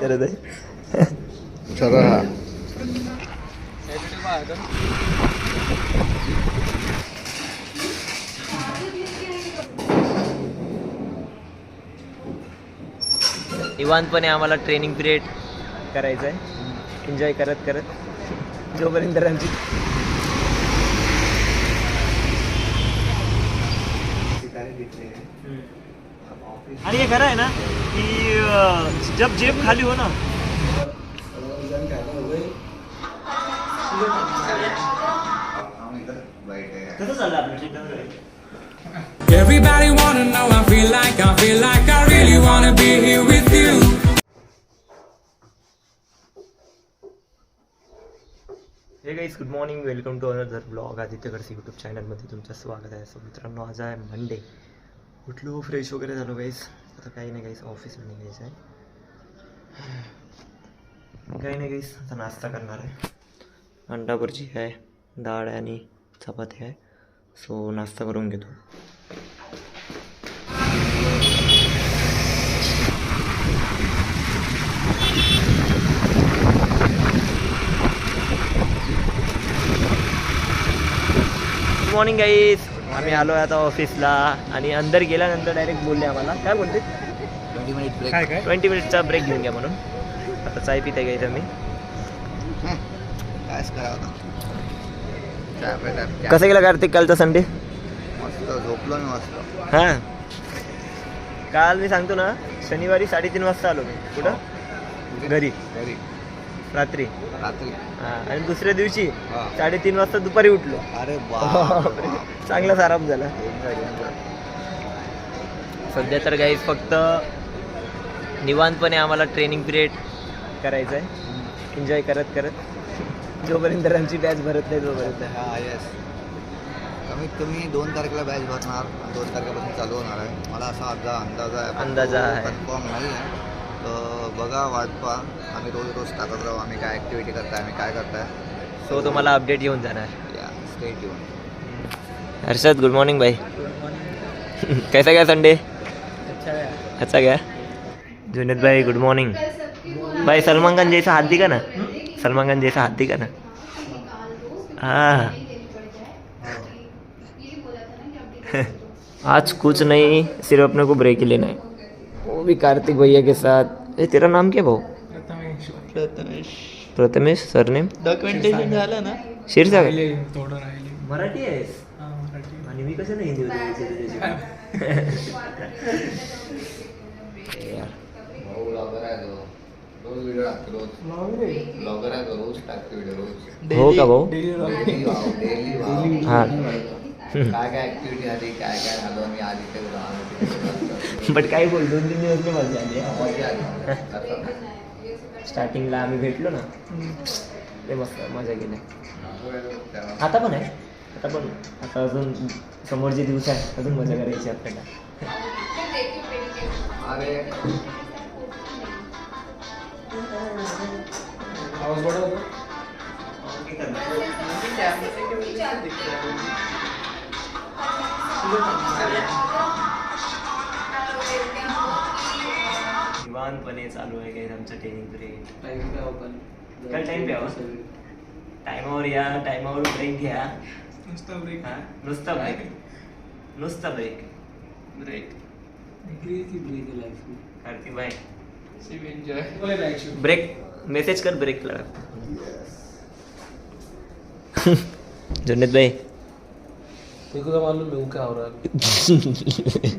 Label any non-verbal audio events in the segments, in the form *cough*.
करत आहे चला. निवांतपणे आम्हाला ट्रेनिंग पिरियड करायचं आहे एन्जॉय करत करत. जोपर्यंत आमची आणि हे खरं आहे ना की जब जेब खाली हो ना. कसं चाललं आपलं Everybody wanna know, I feel like, I feel like I really wanna be here with you. Hey guys good morning welcome to another vlog Aditya Khadse YouTube चॅनलमध्ये तुमचं स्वागत आहे. सो मित्रांनो आज आहे मंडे उठलो फ्रेश वगैरे झालो गाईस आता काही नाही गाईस ऑफिसला निघायचं आहे काही नाही गाईस आता नाश्ता करणार आहे अंडा भुर्जी आहे डाळ आहे आणि चपाती आहे सो नाश्ता करून घेतो मॉर्निंग गाईज आम्ही आलो आहे आता ऑफिसला आणि अंदर गेल्यानंतर डायरेक्ट बोलले आम्हाला. काय बोलते ट्वेंटी मिनिट ब्रेक ट्वेंटी मिनिटचा ब्रेक घेऊन घ्या म्हणून. आता चाय पिते गाईज आम्ही कायच करावं कसं गेला कार्तिक कालचा संडे? मस्त झोपलो मी मस्त. हां. काल मी सांगतो ना शनिवारी साडेतीन वाजता आलो मी. कुठं? घरी. घरी. रात्री. रात्री. हां आणि दुसऱ्या दिवशी हा. साडेतीन वाजता दुपारी उठलो. अरे. *laughs* चांगलाच आराम झाला. सध्या तर गाईज फक्त निवांतपणे आम्हाला ट्रेनिंग पिरियड करायचं आहे. एन्जॉय करत करत. जोपर्यंत आमची बॅच भरत नाही तोपर्यंत. हा येस कमीत कमी दोन तारखेला बॅच भरणार आणि दोन तारखेपासून चालू होणार आहे. मला असा अंदाज आहे. अंदाजा आहे. कन्फर्म नाही आहे तर बघा वाट पहा. आम्ही रोज रोज टाकत राहू. आम्ही काय ॲक्टिव्हिटी करताय आम्ही काय करताय. सो तुम्हाला अपडेट येऊन जाणार. या स्टेट येऊन हर्षद गुड मॉर्निंग भाई कैसा गया संडे अच्छा गया. जुनेद भाई गुड मॉर्निंग भाई सलमान खान जैसा हाथ दिखा ना? सलमान खान जैसा हाथ दिखा ना? हाँ. आज कुछ नहीं सिर्फ़ अपने को ब्रेक ही लेना है. वो भी कार्तिक भैया के साथ। ए तेरा नाम क्या भाऊ प्रथमेश सरनेम? डॉक्युमेंटेशन झालं ना शिरसागर थोडं राहिले मराठी आहेस हा, मराठी. आणि मी कसं नाही हिंदी भाऊ ब्लॉगर आहे तो रोज व्हिडिओ टाकतो रोज ब्लॉगर आहे तो रोज टाकतो व्हिडिओ रोज हो का भाऊ Daily vlog. डेली भाव डेली भाव हा काय काय ऍक्टिव्हिटी झाली काय काय झालं मी आज इथे होतो, आम्ही तिथे होतो. बट काय बोल दोन तीन दिवस नाही मजा आली मजा आली. स्टार्टिंगला आम्ही भेटलो ना. ते मस्त मजा केली. तेव्हा आता पण आहे. आता पण. आता अजून समोरचे दिवस आहे अजून मजा करायची आपल्याला. अरे. आवाज बडा होता? निवांतपणे चालू आहे काही आमचं ट्रेनिंग पिरियड काय होता? काय time प्यावा? टायमावर या टायमावर ब्रेक घ्या नुसता break. हा नुसता ब्रेक नुसता ब्रेक. Crazy break आहे life में. कार्तिक भाई. ब्रेक मेसेज कर ब्रेक लगा जुन्नत भाई *laughs* *laughs* मेरे को तो मालूम है वो क्या हो रहा है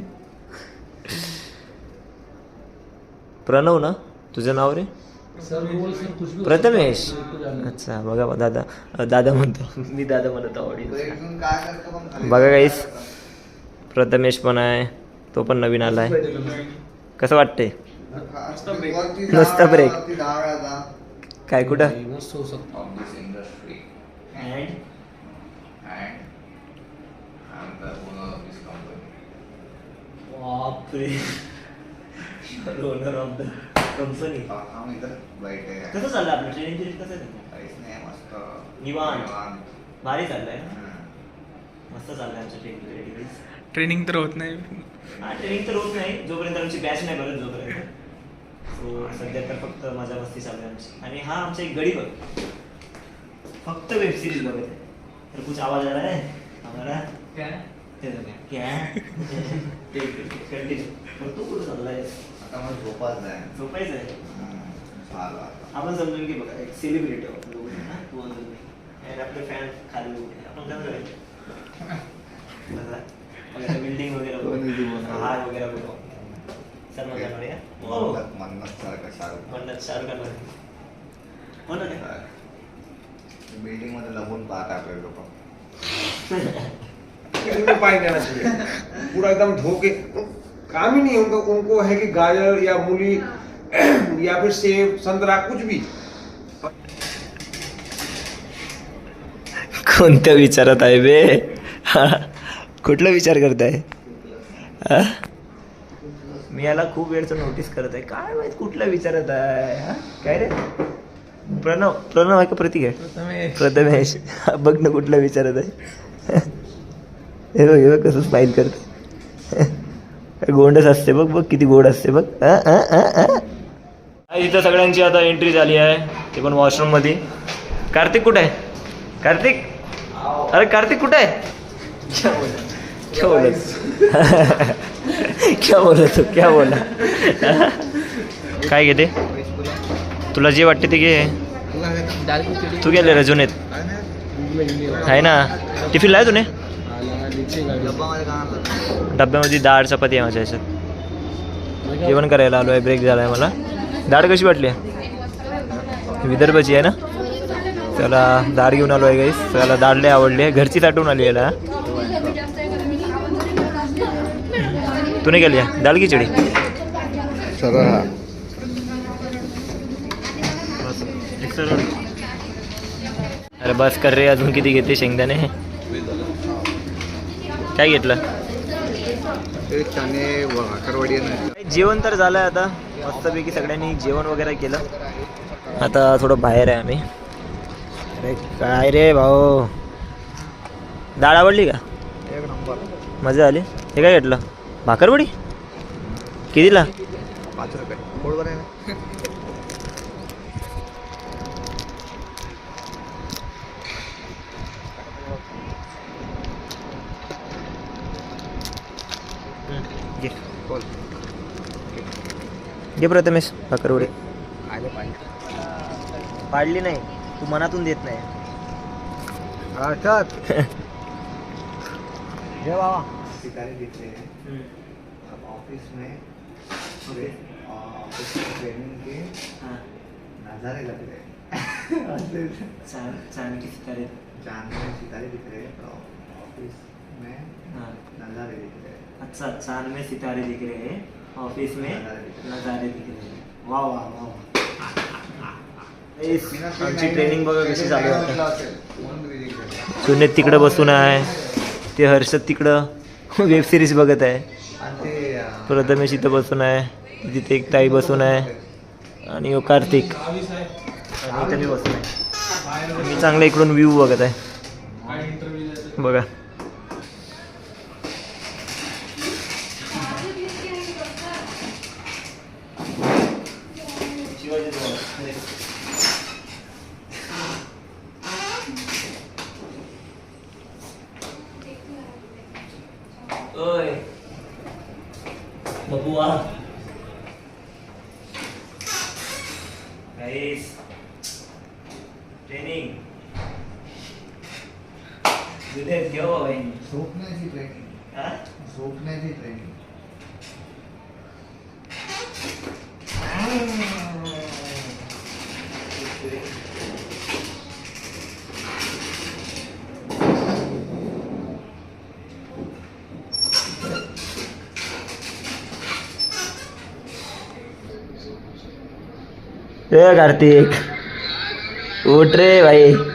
प्रणव ना तुझं नाव रे सर बोल सर कुछ भी प्रथमेश. अच्छा बघा दादा अ, दादा म्हणतो मी दादा म्हणतो ब्रेक खाली बघा गाईस प्रथमेश पण आहे तो पण नवीन आलाय कसं वाटते? नुसता break. आता. काय कुठं मस्त हो And the owner of this company. बापरे ओनर ऑफ द कंपनी हा- हा इथं वाईट आहे. कसं चाललं आपलं ट्रेनिंग पिरियड कसं चाललं काहीच नाही, मस्त. निवांत. भारी चाललंय ना? मस्त चाललंय आमचं ट्रेनिंग पिरियड ट्रेनिंग तर होत नाही हा ट्रेनिंग तर होत नाही जोपर्यंत आमची बॅच नाही भरत जोपर्यंत सो सध्या तर फक्त मजा मस्ती चालू आहे आमची आणि हा आमचा एक गडी बघ फक्त वेब सिरीज बघत आहे तर कुछ आवाज आ रहा बघा. क्या पण तू कुठं चाललाय आता मला झोपायचं आहे झोपायचं आहे. आपण समजून की बघा एक सेलिब्रिटी? तू. आणि आपले फॅन खाली. आपण कसं करायचं बिल्डिंग वगैरे. हार वगैरे बघू हो शाहरुख शाहरुख खानमध्ये. हो ना काय? बिल्डिंगमध्ये लपून पाहत आपले लोक पानी देना चाहिए। पूरा एकदम धोके काम ही नहीं उनको। उनको है कि गाजर या मूली *clears throat* या फिर सेब संतरा कुछ भी। कोणत्या विचारात आहे बे? हा? कुठला विचार करताय? हा? मी याला खूप वेळचं नोटीस करत आहे. काय माहीत कुठल्या विचारात आहे हा? काय रे? प्रणव प्रणव आहे का प्रतीक आहे? प्रथमेश. बघ ना कुठल्या विचारात आहे. हे बघ हे बघ कसं स्माईल करते. गोंडच असते बघ बघ किती गोड असते बघ. इथं सगळ्यांची आता एंट्री झाली आहे. ते पण वॉशरूममध्ये कार्तिक कुठे आहे? कार्तिक? अरे कार्तिक कुठे आहे? क्या बोला? क्या बोला? *laughs* तू? क्या बोला? काय घेते? तुला जे वाटते ते घे. तू गेले रजून येत आहे ना? टिफिन लाय तुने? डब्यामध्ये डाळ चपाती आहे माझ्या ह्याच्यात जेवण करायला आलो आहे ब्रेक झाला आहे मला. डाळ कशी वाटली? विदर्भाची आहे ना? त्याला डाळ घेऊन आलो आहे गाईस त्याला डाळ लय आवडली. आहे घरची साठवून आली याला. तू गेली आहे? डाळ खिचडी? अरे बस कर रे अजून किती घेते शेंगदाणे? काय घेतलं? जेवण तर झालं आहे आता. मस्तपैकी सगळ्यांनी जेवण वगैरे केलं. आता थोडं बाहेर आहे आम्ही. अरे काय रे भाऊ? डाळ आवडली का? एक नंबर. मजा आली. हे काय घेतलं? भाकरवडी? कितीला? पाच रुपये. आहे ना घे प्रथमेश भाकरवडी आले पाहिजे पाडली नाही. तू मनातून देत नाही. अर्थात *laughs* ये बाबा. सितारे दिख रहे हैं अब ऑफ़िस में ऑफ़िस में ट्रेनिंग के नज़ारे लग रहे हैं चाँद में सितारे दिख रहे हैं तो ऑफ़िस में नज़ारे दिख रहे हैं। अच्छा चांद में सितारे दिख रहे हैं ऑफिस में नजारे दिख रहे हैं। वा वा वा आमची ट्रेनिंग बघा कशी चालू आहे. आता. सुने तिकडं बसून आहे ते हर्षद तिकडं वेब सिरीज बघत आहे. प्रथमेश इथं बसून आहे तिथे एक ताई बसून आहे आणि यो कार्तिक. आणि इथं मी बसून आहे मी चांगला इकडून व्ह्यू बघत आहे. बघा ओय बबुआ गाइस ट्रेनिंग जुने घेऊ बाबा झोपण्याची ट्रेनिंग हा झोपण्याची ट्रेनिंग ए कार्तिक। उठ रे भाई।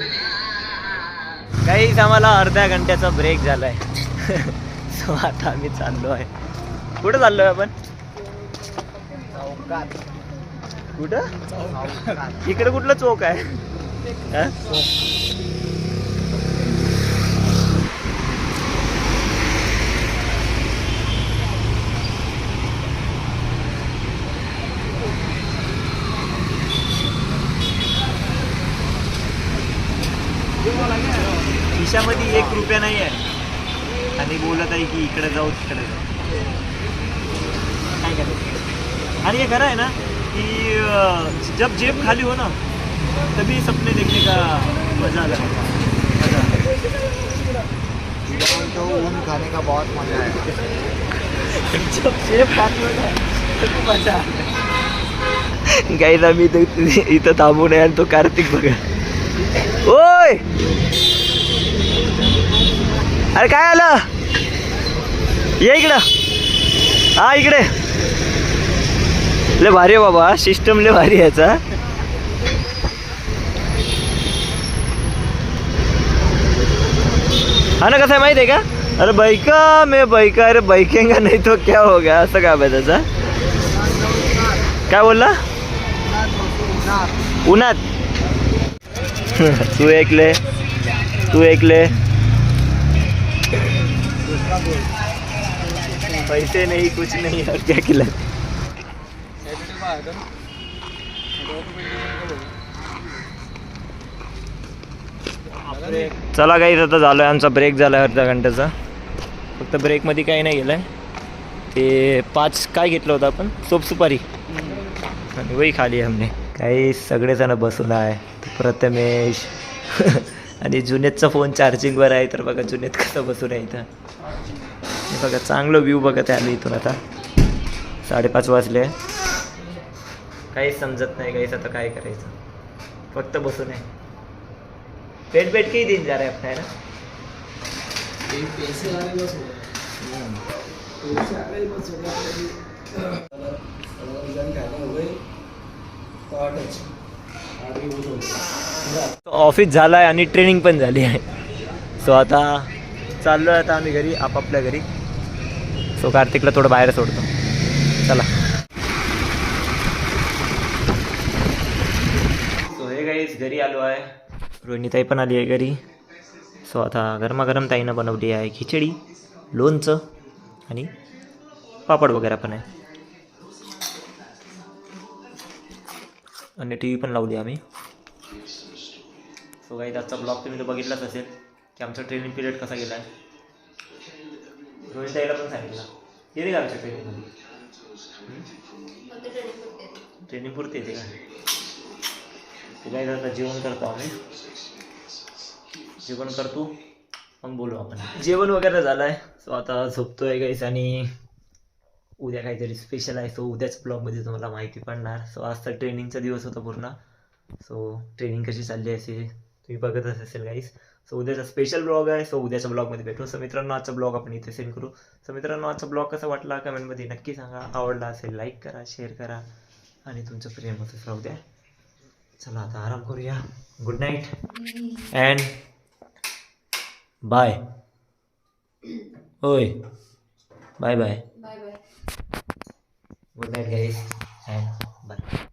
काहीच आम्हाला अर्ध्या घंट्याचा ब्रेक झालाय. *laughs* सो आता आम्ही चाललो आहे. कुठं चाललोय आपण? कुठं? इकडे कुठलं चौक आहे हा? खिशामध्ये एक रुपया नाही आहे आणि बोलत आहे की इकडे जाऊ तिकडे जाऊ. काय करायचं आणि हे खरं आहे ना की जब जेब खाली हो ना तभी सपने देखने का मजा आता है मजा तो ऊन खाने का बहुत मजा है जब जेब खाली हो ना तभी मजा आता है गाईज आम्ही इथं इथं थांबून आहे आणि तो कार्तिक बघा ओय अरे काय आलं? ये इकडं. हा इकडे. लय भारी आहे बाबा सिस्टम लय भारी याचा. हा ना कसं आहे माहिती आहे का? अरे बैका मे बैका अरे बैकेंगा नाही तो क्या हो गया असं काय त्याचा? काय बोलला? उन्हात. तू ऐकले तू ऐकले पैसे नहीं कुछ नहीं और क्या किला चला काही आता झालं आहे आमचा ब्रेक झाला आहे अर्धा घंट्याचा. फक्त ब्रेकमध्ये काही नाही गेलं आहे ते पाच काय घेतलं होतं आपण? सोप सुपारी. आणि वही खाली हमने. काही सगळेजण बसून आहे. प्रथमेश *laughs* आणि जुनेदचा फोन चार्जिंगवर आहे तर बघा जुनेद कसं बसून आहे इथं. बघा चांगलं व्ह्यू बघत आहे आम्ही इथून आता. साडेपाच वाजले. काहीच समजत नाही काहीच आता काय करायचं. फक्त बसून आहे. पेट पेट काही दिन जा रहा है अपना है ना ऑफिस झालं आहे आणि ट्रेनिंग पण झाली आहे. सो आता चाललो आहे आता आम्ही घरी आपापल्या घरी. सो कार्तिकला थोडं बाहेर सोडतो. चला. सो हे गाईज घरी आलो आहे. रोहिणीताई पण आली आहे घरी. सो आता गरमागरम ताईनं बनवली आहे खिचडी लोणचं आणि पापड वगैरे पण आहे. आणि टी व्ही पण लावली आम्ही. सो काही आजचा ब्लॉग तुम्ही तर बघितलाच असेल की आमचा ट्रेनिंग पिरियड कसा गेला आहे रोहित ताईला पण सांगितलं. येते का आमच्या ट्रेनिंगमध्ये? ट्रेनिंग पुरते येते. का? तिला आता जेवण करतो आम्ही. जेवण करतो मग बोलू आपण. जेवण वगैरे झालं आहे सो आता झोपतोय गाईस आणि उद्या काहीतरी स्पेशल आहे. सो उद्याच ब्लॉगमध्ये तुम्हाला माहिती पडणार. सो आज तर ट्रेनिंगचा दिवस होता पूर्ण. सो ट्रेनिंग कशी चालली आहे असे तुम्ही बघतच असेल गाईस सो उद्याचा स्पेशल ब्लॉग आहे. सो उद्याच्या ब्लॉगमध्ये भेटू. सो मित्रांनो आजचा ब्लॉग आपण इथे सेंड करू. सो मित्रांनो आजचा ब्लॉग कसा वाटला? कमेंटमध्ये नक्की सांगा. आवडला असेल लाईक करा शेअर करा. आणि तुमचं प्रेम असंच राहू द्या. चला आता आराम करूया. गुड नाईट अँड बाय होय bye bye bye bye good night guys and bye